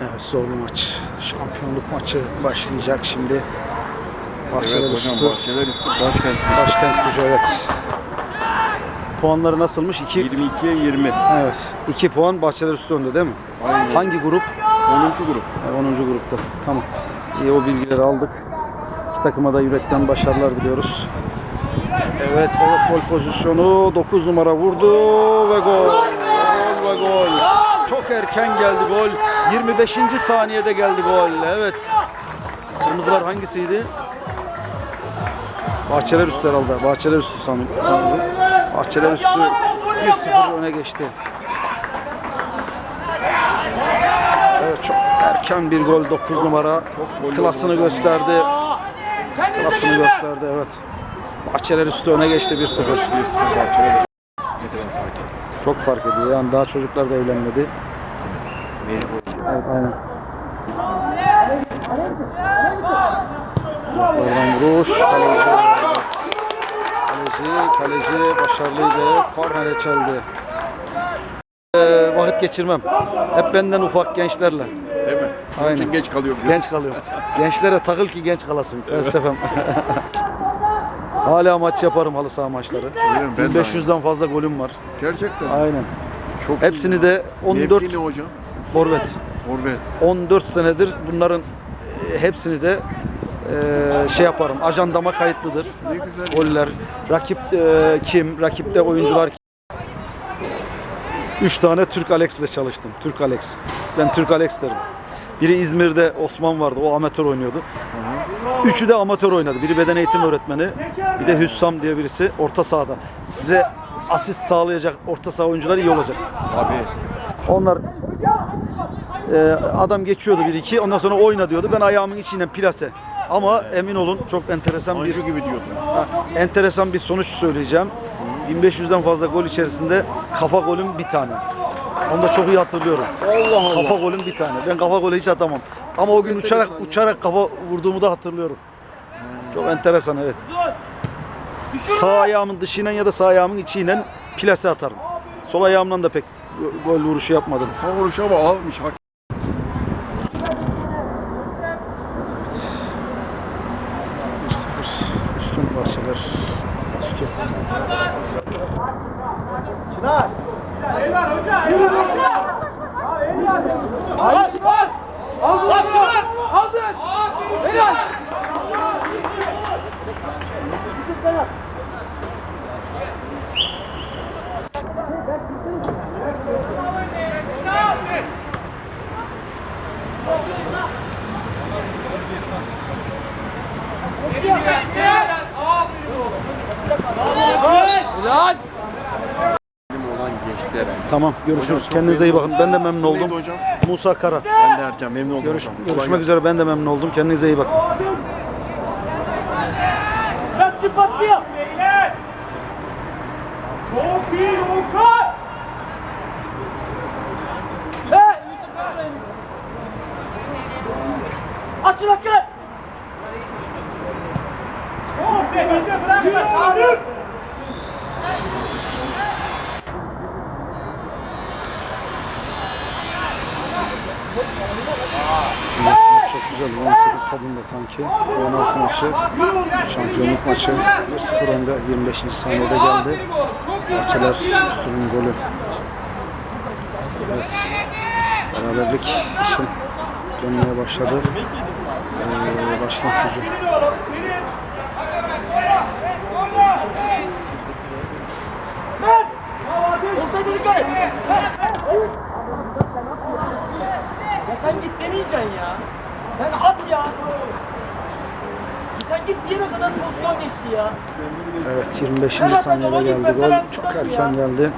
Evet zorlu maç. Şampiyonluk maçı başlayacak şimdi. Bahçeler Evet üstü. hocam Bahçeler üstü başkent. Başkent gücü evet. Puanları nasılmış? 2 22'ye 20. Evet. 2 puan Bahçeler üstü önde değil mi? Aynen. Hangi grup? 10. grup. E, 10. grupta. Tamam. İyi o bilgileri aldık. İki takıma da yürekten başarılar diliyoruz. Evet, evet gol pozisyonu. 9 numara vurdu ve gol. Gol ve gol. Çok erken geldi gol. 25. saniyede geldi gol. Evet. Kırmızılar hangisiydi? Bahçeler üstü herhalde. Bahçeler üstü sanırım. sanırım. Bahçeler üstü 1-0 öne geçti. Evet çok erken bir gol 9 numara. Klasını gösterdi. Klasını gösterdi evet. Bahçeler üstü öne geçti 1-0. 1-0 Bahçeler üstü. Çok fark ediyor. Yani daha çocuklar da evlenmedi. Mecbur. Evet aynen. Uzaklardan vuruş. Kaleci. Kaleci, kaleci başarılıydı. Kornere çaldı. Ee, vakit geçirmem. Hep benden ufak gençlerle. Değil mi? Aynen. Aynen. geç kalıyor. Genç kalıyorum. Gençlere takıl ki genç kalasın. Felsefem. Hala maç yaparım halı saha maçları. Buyurun, ben de 1500'den fazla golüm var. Gerçekten. Aynen. Çok Hepsini de 14 Mevki ne hocam? forvet. Forvet. 14 senedir bunların e, hepsini de e, şey yaparım. Ajandama kayıtlıdır. Ne güzel. Goller. Rakip e, kim? Rakipte oyuncular kim? 3 tane Türk Alex ile çalıştım. Türk Alex. Ben Türk Alex derim. Biri İzmir'de Osman vardı. O amatör oynuyordu. Üçü de amatör oynadı. Biri beden eğitim öğretmeni. Bir de Hüssam diye birisi orta sahada. Size asist sağlayacak orta saha oyuncular iyi olacak. Tabii. Onlar e, adam geçiyordu bir iki. Ondan sonra oyna diyordu. Ben ayağımın içinden plase. Ama emin olun çok enteresan bir Anju gibi diyordunuz. ha, enteresan bir sonuç söyleyeceğim. 1500'den fazla gol içerisinde kafa golüm bir tane. Onu da çok iyi hatırlıyorum. Allah Allah. Kafa golüm bir tane. Ben kafa golü hiç atamam. Ama o gün Enteresan uçarak ya. uçarak kafa vurduğumu da hatırlıyorum. Çok enteresan evet. Sağ ayağımın dışıyla ya da sağ ayağımın içiyle plase atarım. Sol ayağımla da pek go- gol vuruşu yapmadım. Favoriş ama almış. Hak. Evet. 1-0 üstün bahçeler. Üstün. Benim olan geçti herhalde. Tamam görüşürüz. Hocam Kendinize iyi bakın. Ben de memnun oldum. hocam? Musa Kara. Ben de Ercan memnun oldum. Görüş, hocam. Görüşmek üzere. Ben de memnun oldum. Kendinize iyi bakın. Çok güzel. 18 tadında sanki. 16 maçı. Şampiyonluk maçı. 1-0 önde 25. saniyede geldi. Bahçeler üstünün golü. Evet. Beraberlik için dönmeye başladı. Ee, dikkat et. Ya sen git demeyeceksin ya. Sen at ya. Sen git diyene kadar pozisyon geçti ya. Evet 25. saniyede geldi gol. Çok erken geldi.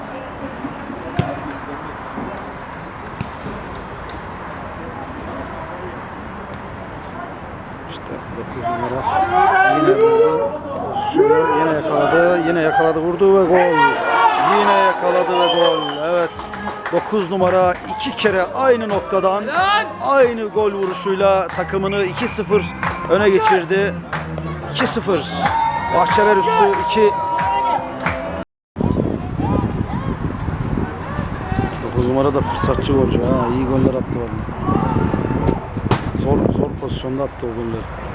İşte 9 numara yine vurdu. Pozisyonu yine yakaladı. Yine yakaladı vurdu ve gol. Yine yakaladı ve gol. Evet. 9 numara iki kere aynı noktadan aynı gol vuruşuyla takımını 2-0 öne geçirdi. 2-0. Bahçeler üstü 2 9 numara da fırsatçı golcü ha. iyi goller attı vallahi. Zor zor pozisyonda attı o golleri.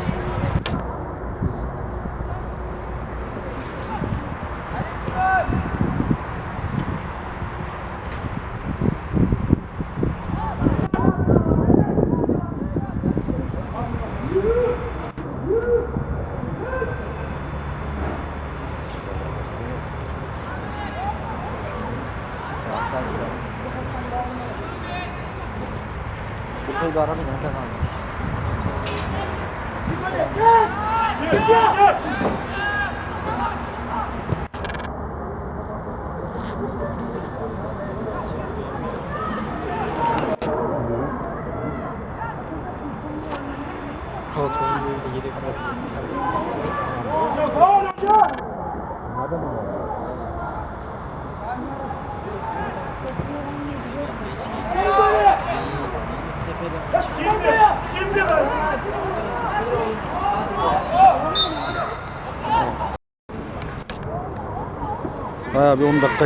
Bayağı bir 10 dakika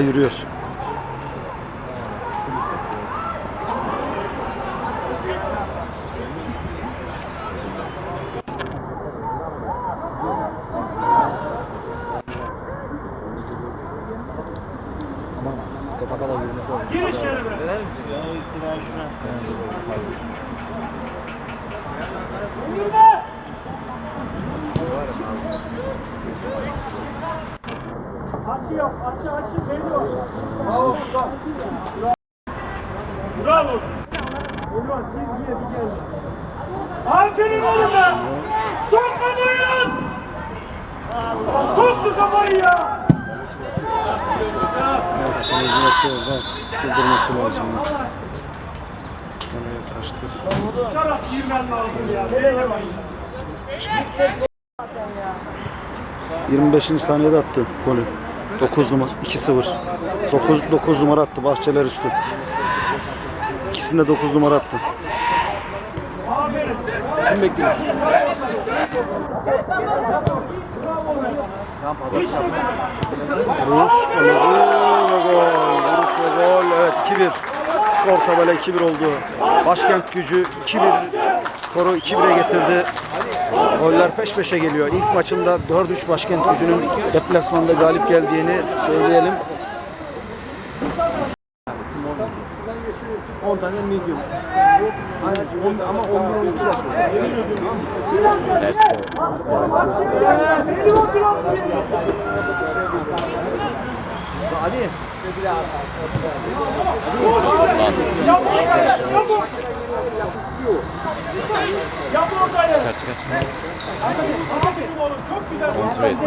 yürüyoruz. Açıyor, açı açı geliyor. Bravo. Geliyor, çizgiye bir geldi. Aferin oğlum be. Sok kafayı lan. Sok şu kafayı ya. Evet, sonucunu atıyoruz artık. Kırdırması lazım. Oraya kaçtı. Bak. 25. saniyede attı golü. 9 numara 2-0. 9 9 numara attı Bahçeler üstü. İkisinde 9 numara attı. Kim bekliyorsun? Vuruş, ve gol. Vuruş ve gol. Evet 2-1. Skor tabela 2-1 oldu. Başkent gücü 2-1 skoru 2-1'e getirdi. Goller peş peşe geliyor. İlk maçında 4-3 Başkent gücünün deplasmanda galip geldiğini söyleyelim. 10 tane medium. Ama 11 12 yaş. Ali. Yap ortaya. Çıkar çıkar çıkar. Aferin oğlum çok güzel. Kontrol et.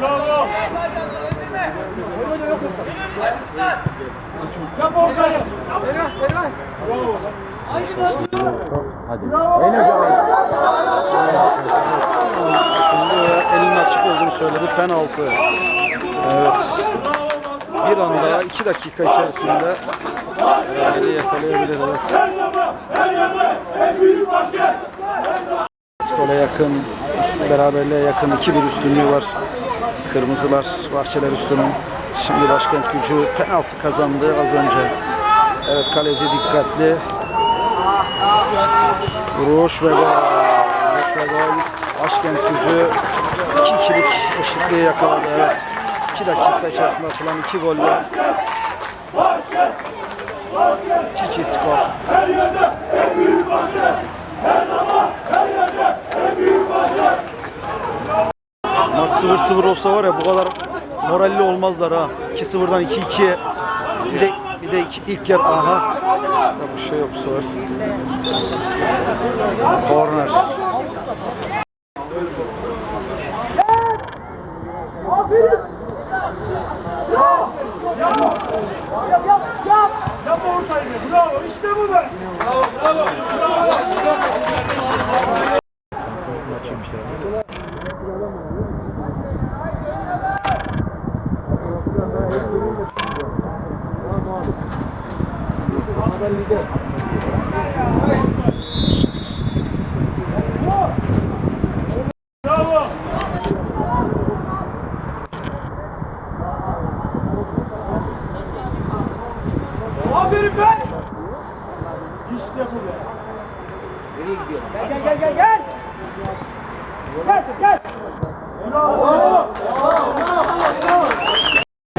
Bravo. Ortaya. Şimdi elinin açık olduğunu söyledi. Penaltı. Evet. Bir anda 2 dakika içerisinde Real'i yakalayabilir. Evet. Skora yakın, beraberliğe yakın 2-1 üstünlüğü var. Kırmızılar Bahçeler üstünün. Şimdi başkent gücü penaltı kazandı az önce. Evet kaleci dikkatli. Vuruş ve gol. Vuruş ve gol. Başkent gücü 2-2'lik eşitliği yakaladı. Evet. 2 dakika içerisinde atılan 2 golle 2-2 skor. Her yerde en büyük başkan. 2-0-0 olsa var ya bu kadar moralli olmazlar ha. 2-0'dan 2-2'ye bir de bir de iki, ilk yer aha. Ya bu şey yok bu sefer. Corner. Aferin be. İşte bu be. Nereye gidiyor? Gel gel gel gel. Gel gel.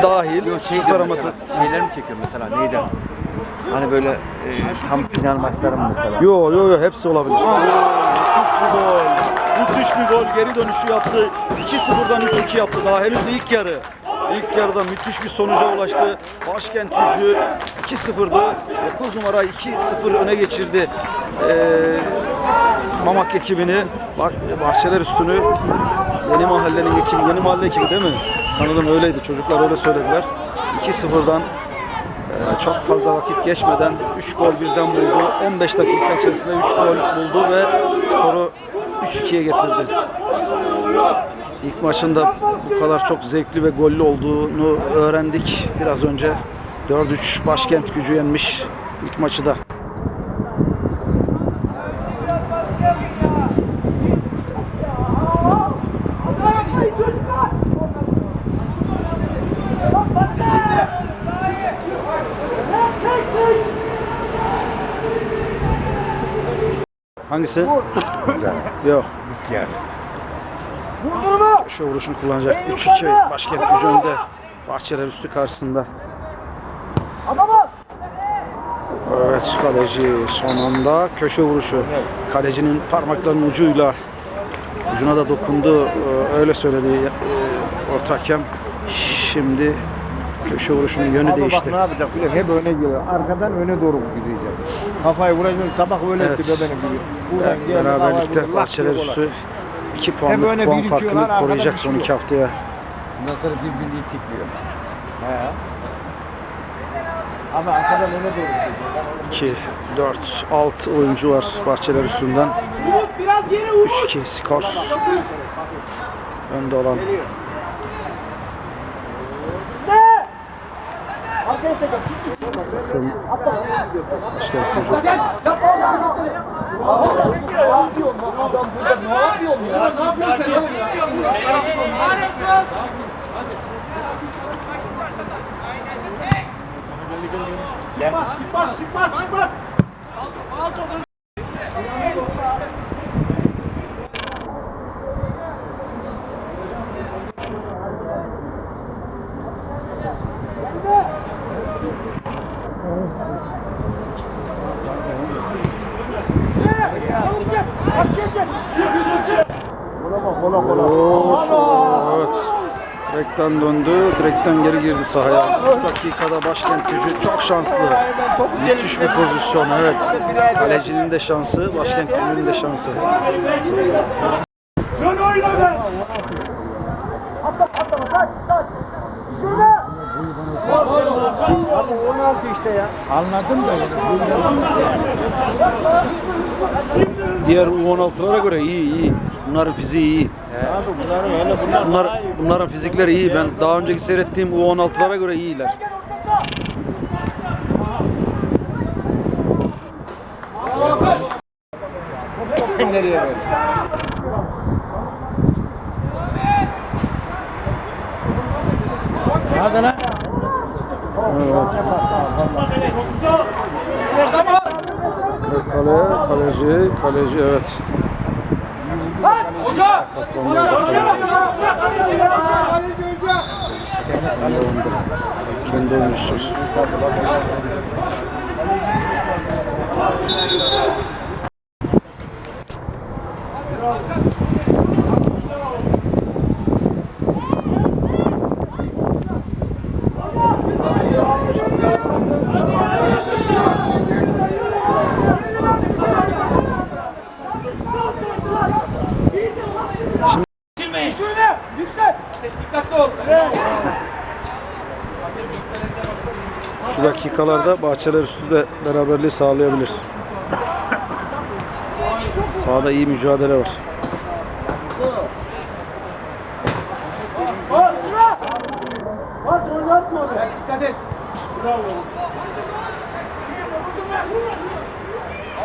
Dahil Şey süper diyor amatör. mesela, şeyler mi çekiyor mesela neydi? Hani böyle e, tam final maçları mı mesela? Yo yo yo hepsi olabilir. Müthiş bir gol. Müthiş bir gol. Geri dönüşü yaptı. 2-0'dan 3-2 yaptı. Daha henüz ilk yarı. İlk yarıda müthiş bir sonuca ulaştı. Başkent gücü 2-0'dı. 9 numara 2-0 öne geçirdi. Ee, Mamak ekibini. Bah- Bahçeler üstünü. Yeni mahallenin ekibi, yeni mahalle ekibi değil mi? Sanırım öyleydi. Çocuklar öyle söylediler. 2-0'dan ee, çok fazla vakit geçmeden 3 gol birden buldu. 15 dakika içerisinde 3 gol buldu ve skoru 3-2'ye getirdi. İlk maçında bu kadar çok zevkli ve gollü olduğunu öğrendik biraz önce. 4-3 başkent gücü yenmiş ilk maçı da. Hangisi? Yok. Yani. Köşe vuruşunu kullanacak. 3-2 başkent gücü önde. Bahçeler üstü karşısında. Evet kaleci son anda köşe vuruşu. Kalecinin parmaklarının ucuyla ucuna da dokundu. Ee, Öyle söyledi e, orta hakem. Şimdi köşe vuruşunun yönü Abi değişti. bak ne yapacak biliyor? Hep öne geliyor. Arkadan öne doğru gidecek. Kafayı vuracaksın. Sabah öyle Evet. etti be benim gibi. Buradan beraberlikte Bahçeler üstü 2 Hem puanlık puan birikiyorlar, farkını koruyacak son iki düşüyor. haftaya. Ondan sonra birbirini itikliyor. He. Ama arkadan öne doğru gidecek. 2, 4, 6 oyuncu var Bahçeler üstünden. Umut biraz geri Umut. 3-2 skor. Önde olan Başkent gücü. Adam burada ne yapıyor ya? Ne yapıyorsun sen? Çıkmaz çıkmaz çıkmaz çıkmaz. Kola kola. Oo, şu- evet. Direkten döndü. Direkten geri girdi sahaya. Bu dakikada başkent gücü çok şanslı. Müthiş bir pozisyon evet. Kalecinin de şansı, başkent gücünün de şansı. Dön oyna be. Abi 16 işte ya. Anladın mı? Diğer U16'lara göre iyi iyi. Bunların fiziği iyi. Abi bunların öyle bunlar daha Bunlar iyi. bunların fizikleri iyi. Ben daha önceki seyrettiğim U16'lara göre iyiler. Nereye verdi? Hadi lan. Kale, kaleci, kaleci evet. Sakatlandı. Sakatlandı. Kendi oyuncusu. Şöyle. Yükselt. Dikkatli ol. Şu dakikalarda Bahçeler Üstü de beraberliği sağlayabilir. Sahada iyi mücadele var. Bas. Bas oynatma be. Dikkat et.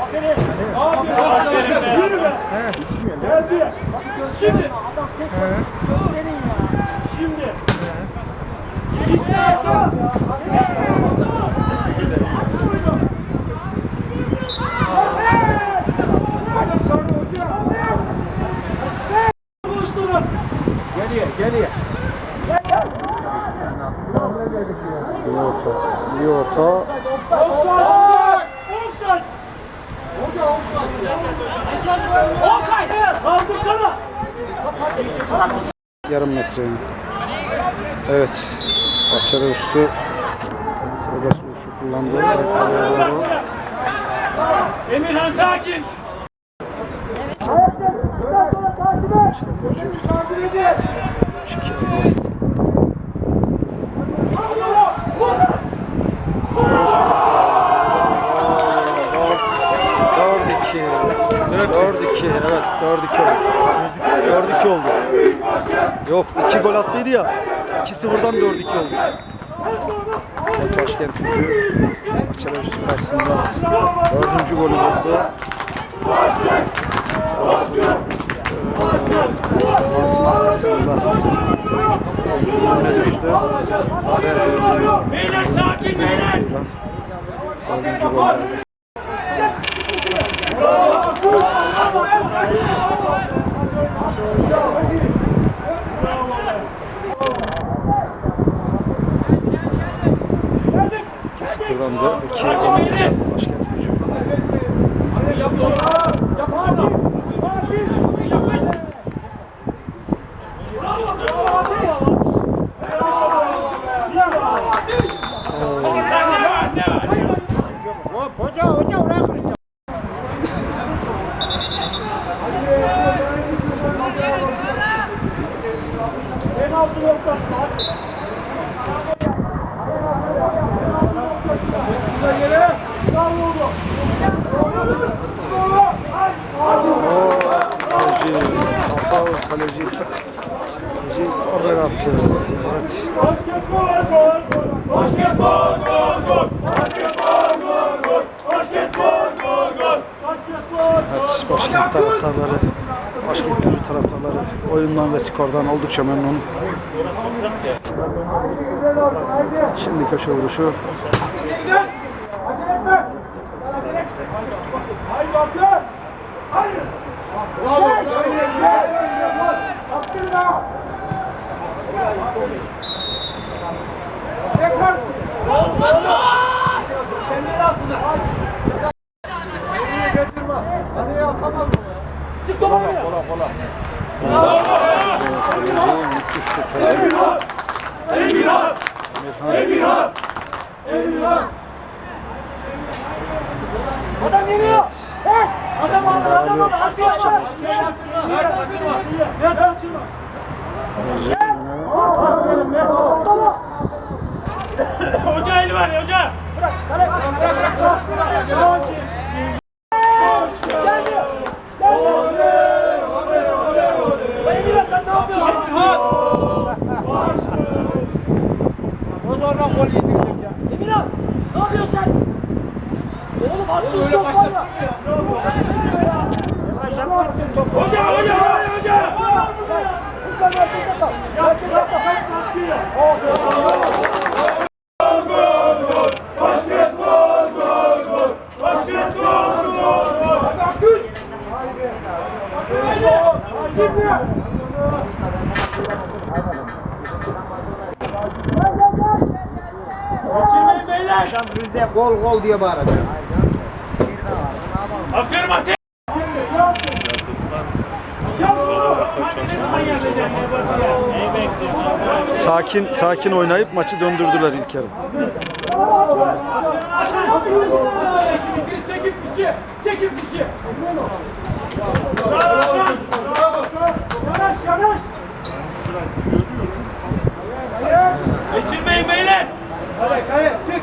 Aferin. Aferin. Yürü be. Geldi. Şimdi. Adam. Senin ya. Şimdi. Metre. Evet. Bahçeli üstü. Serbest vuruşu kullandı. Emirhan sakin! Dört iki. Evet dört iki oldu. Dört iki oldu. Yok iki gol attıydı ya. 2-0'dan 4-2 oldu. Evet, Başkent gücü Açar üstü karşısında dördüncü golü buldu. Serbest vuruş. Defansın arkasında önüne düştü. Beyler sakin beyler! vuruşuyla dördüncü gol verdi. Kesik buradan 4-2 öne geçen Başkent gücü. Hoca hoca oraya kıracağım. Kaleci, kafa kaleci. Kaleci korner attı. Evet. Basketbol gol! Basketbol gol gol! Basketbol gol gol! Basketbol gol gol! Basketbol Evet, başkent taraftarları, başkent gücü taraftarları oyundan ve skordan oldukça memnun. Şimdi köşe vuruşu. Kaleci müthiş kurtardı. Emirhan! Emirhan! Emirhan Emirhan! Adam geliyor! Hey! Adam alır, adam alır! Üstü için. Nihat kaçırma! Nihat kaçırma! Hoca el var hoca! Bırak! Bırak! Bırak! Bırak! Bırak! Bırak! Geldi! Geldi! Emirhan sen ne yapıyorsun? O sonra gol yedirecek ya. Emirhan! Ne yapıyorsun sen? Oğlum attın öyle başladı. Yaşatmışsın topu. Hoca hoca hoca hoca. Yaskı yapma kalk maskıyla. Gol gol. Basketbol gol gol. Basketbol gol gol. Hadi Akgül. Şimdi. Geçirmeyin beyler. Rize gol gol diye bağıracak. Aferin Ateş. Sakin sakin oynayıp maçı döndürdüler ilk yarı. Çekip fişi! Çekip fişi! Bravo! Yanaş yanaş! Geçirmeyin beyler! Kale kale çık!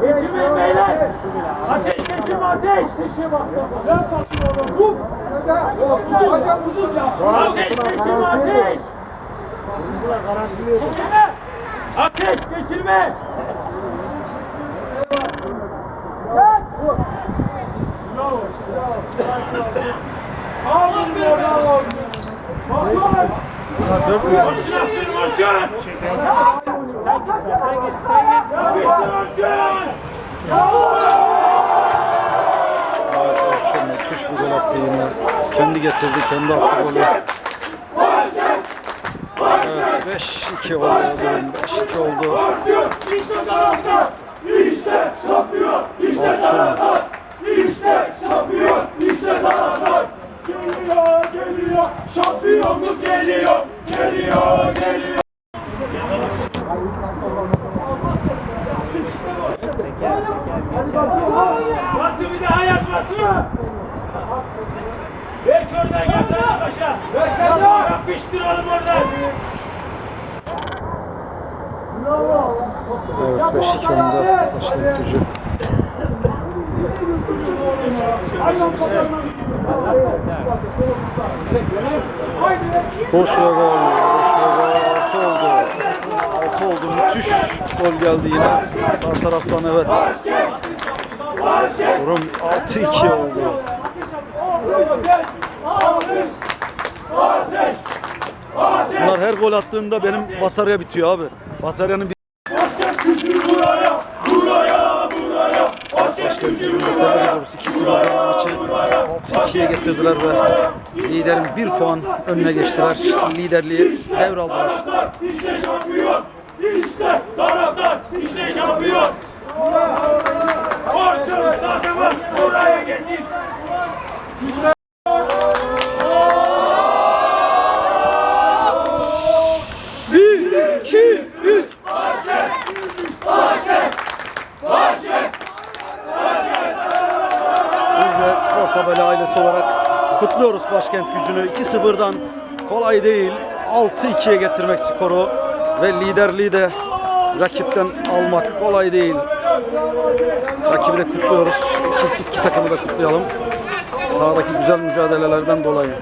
Geçirmeyin beyler! Ateş geçirme ateş! Ateşe bak! Hocam uzun ya! Ateş geçirme ateş! Ateş geçirme! Gel! Bravo! Oradan. Batuhan. Orçun aferin Orçun. Sen git sen git. Yapıştır Orçun. Evet Orçun müthiş bir gol attı yine. Kendi getirdi, kendi attı golü. Evet 5-2 oldu durum. 5-2 oldu. İşte taraftar. İşte şampiyon. İşte taraftar. İşte şampiyon. İşte taraftar. Geliyor geliyor. Şampiyonluk geliyor. Geliyor geliyor. Batı bir daha yaz Batı. Belki oradan gelsene başa. Bek sen de. Yapıştır oğlum oradan. Evet 5-2 önde başkent gücü. Boş ve gol. Boş ve gol. 6 oldu. 6 oldu. Müthiş gol geldi yine. Sağ taraftan evet. Durum 6-2 oldu. Bunlar her gol attığında benim batarya bitiyor abi. Bataryanın bir Buraya, buraya, buraya. Başka bir tebrik ediyoruz. 2-0'dan maçı 6-2'ye getirdiler ve liderin bir puan önüne geçtiler. Liderliği devraldılar. İşte şampiyon. İşte taraftar işte şampiyon. Buraya getir. Biz Spor Tabela ailesi olarak kutluyoruz başkent gücünü. 2-0'dan kolay değil. 6-2'ye getirmek skoru ve liderliği de rakipten almak kolay değil. Rakibi de kutluyoruz. İki, iki takımı da kutlayalım. Sahadaki güzel mücadelelerden dolayı.